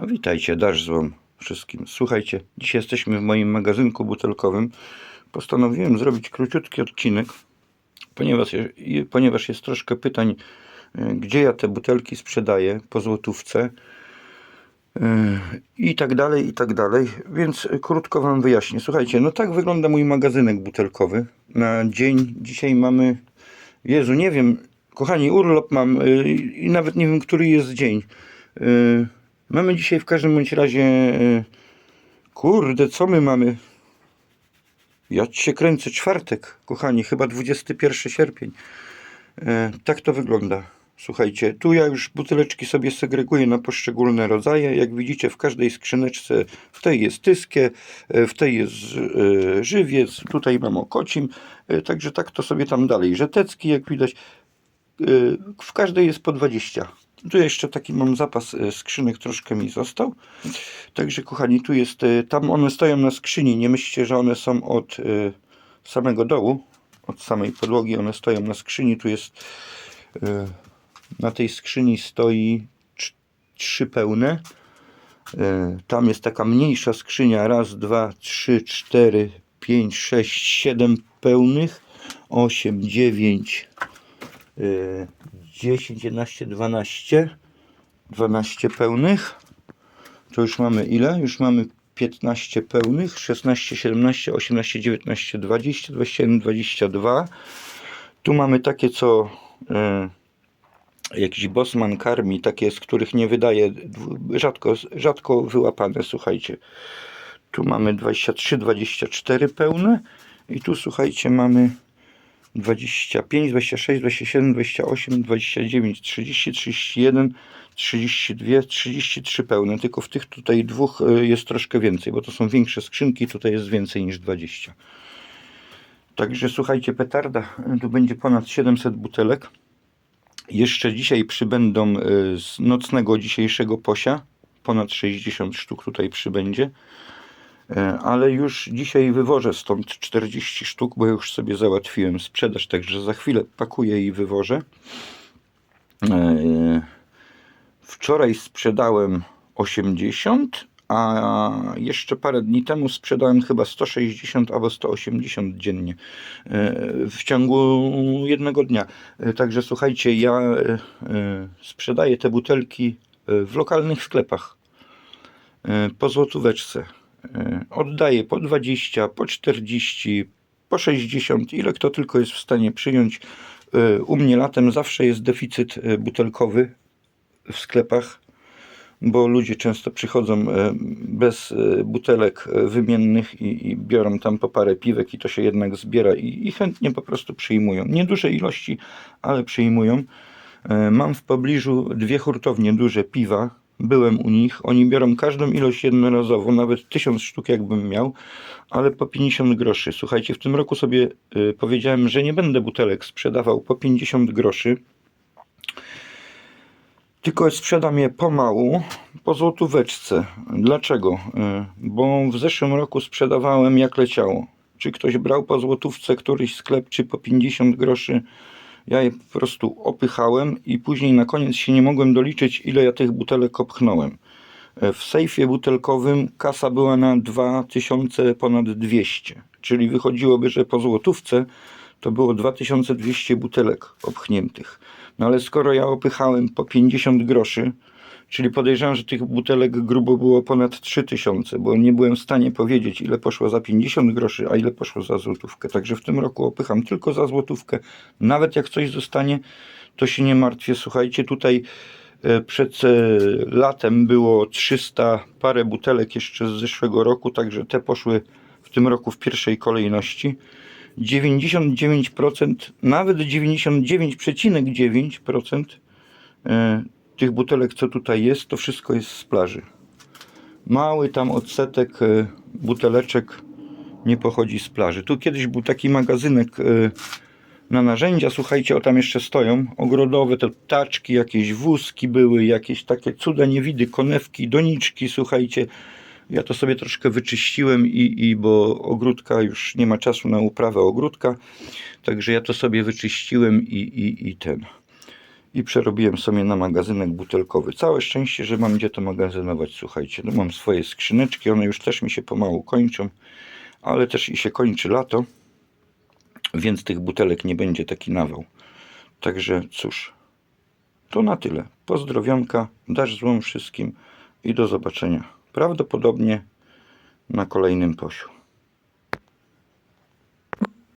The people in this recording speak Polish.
No, witajcie, dasz złom wszystkim. Słuchajcie, dzisiaj jesteśmy w moim magazynku butelkowym. Postanowiłem zrobić króciutki odcinek, ponieważ, ponieważ jest troszkę pytań, y, gdzie ja te butelki sprzedaję po złotówce y, i tak dalej, i tak dalej. Więc krótko Wam wyjaśnię. Słuchajcie, no tak wygląda mój magazynek butelkowy. Na dzień dzisiaj mamy, Jezu, nie wiem, kochani, urlop mam y, i nawet nie wiem, który jest dzień. Mamy dzisiaj w każdym bądź razie. y, Kurde, co my mamy? Ja się kręcę czwartek, kochani, chyba 21 sierpień. E, tak to wygląda. Słuchajcie, tu ja już buteleczki sobie segreguję na poszczególne rodzaje. Jak widzicie, w każdej skrzyneczce w tej jest tyskie, e, w tej jest e, żywiec, tutaj mam okocim. E, także tak to sobie tam dalej. Żetecki, jak widać, e, w każdej jest po 20. Tu jeszcze taki mam zapas e, skrzynek, troszkę mi został. Także kochani, tu jest, e, tam one stoją na skrzyni. Nie myślcie, że one są od e, samego dołu, od samej podłogi. One stoją na skrzyni. Tu jest na tej skrzyni stoi trz- trzy pełne. Tam jest taka mniejsza skrzynia. Raz, dwa, trzy, cztery, pięć, sześć, siedem pełnych. Osiem, dziewięć, e, dziesięć, jedenaście, dwanaście. Dwanaście pełnych. To już mamy ile? Już mamy 15 pełnych, 16, 17, 18, 19, 20, 21, 22. Tu mamy takie, co e, jakiś bosman karmi, takie, z których nie wydaje, rzadko, rzadko wyłapane, słuchajcie. Tu mamy 23, 24 pełne i tu, słuchajcie, mamy 25, 26, 27, 28, 29, 30, 31, 32, 33 pełne. Tylko w tych tutaj dwóch y, jest troszkę więcej, bo to są większe skrzynki, tutaj jest więcej niż 20. Także słuchajcie, petarda, tu będzie ponad 700 butelek. Jeszcze dzisiaj przybędą y, z nocnego dzisiejszego posia. Ponad 60 sztuk tutaj przybędzie. E, ale już dzisiaj wywożę stąd 40 sztuk, bo już sobie załatwiłem sprzedaż, także za chwilę pakuję i wywożę. E, Wczoraj sprzedałem 80, a jeszcze parę dni temu sprzedałem chyba 160 albo 180 dziennie e, w ciągu jednego dnia. Także słuchajcie, ja sprzedaję te butelki w lokalnych sklepach po złotóweczce. E, Oddaję po 20, po 40, po 60, ile kto tylko jest w stanie przyjąć. E, U mnie latem zawsze jest deficyt e, butelkowy w sklepach, bo ludzie często przychodzą bez butelek wymiennych i, i biorą tam po parę piwek i to się jednak zbiera i, i chętnie po prostu przyjmują. Nieduże ilości, ale przyjmują. Mam w pobliżu dwie hurtownie duże piwa. Byłem u nich. Oni biorą każdą ilość jednorazowo, nawet tysiąc sztuk jakbym miał, ale po 50 groszy. Słuchajcie, w tym roku sobie e, powiedziałem, że nie będę butelek sprzedawał po 50 groszy tylko sprzedam je pomału, po złotóweczce. Dlaczego? Y, Bo w zeszłym roku sprzedawałem jak leciało. Czy ktoś brał po złotówce któryś sklep, czy po 50 groszy. Ja je po prostu opychałem i później na koniec się nie mogłem doliczyć, ile ja tych butelek opchnąłem. E, W sejfie butelkowym kasa była na 2000 ponad 200, czyli wychodziłoby, że po złotówce to było 2200 butelek opchniętych. No ale skoro ja opychałem po 50 groszy, czyli podejrzewam, że tych butelek grubo było ponad 3000, bo nie byłem w stanie powiedzieć, ile poszło za 50 groszy, a ile poszło za złotówkę. Także w tym roku opycham tylko za złotówkę. Nawet jak coś zostanie, to się nie martwię. Słuchajcie, tutaj e, przed e, latem było 300 parę butelek jeszcze z zeszłego roku, także te poszły w tym roku w pierwszej kolejności. 99%, nawet 99,9% e, tych butelek, co tutaj jest, to wszystko jest z plaży. Mały tam odsetek e, buteleczek nie pochodzi z plaży. Tu kiedyś był taki magazynek e, na narzędzia, słuchajcie, o tam jeszcze stoją, ogrodowe, te taczki, jakieś wózki były, jakieś takie cuda niewidy, konewki, doniczki, słuchajcie. Ja to sobie troszkę wyczyściłem i, i bo ogródka już nie ma czasu na uprawę ogródka, także ja to sobie wyczyściłem i, i, i ten. I przerobiłem sobie na magazynek butelkowy. Całe szczęście, że mam gdzie to magazynować, słuchajcie. No mam swoje skrzyneczki, one już też mi się pomału kończą, ale też i się kończy lato, więc tych butelek nie będzie taki nawał. Także cóż, to na tyle. Pozdrowionka, dasz złą wszystkim i do zobaczenia. Prawdopodobnie na kolejnym posiu.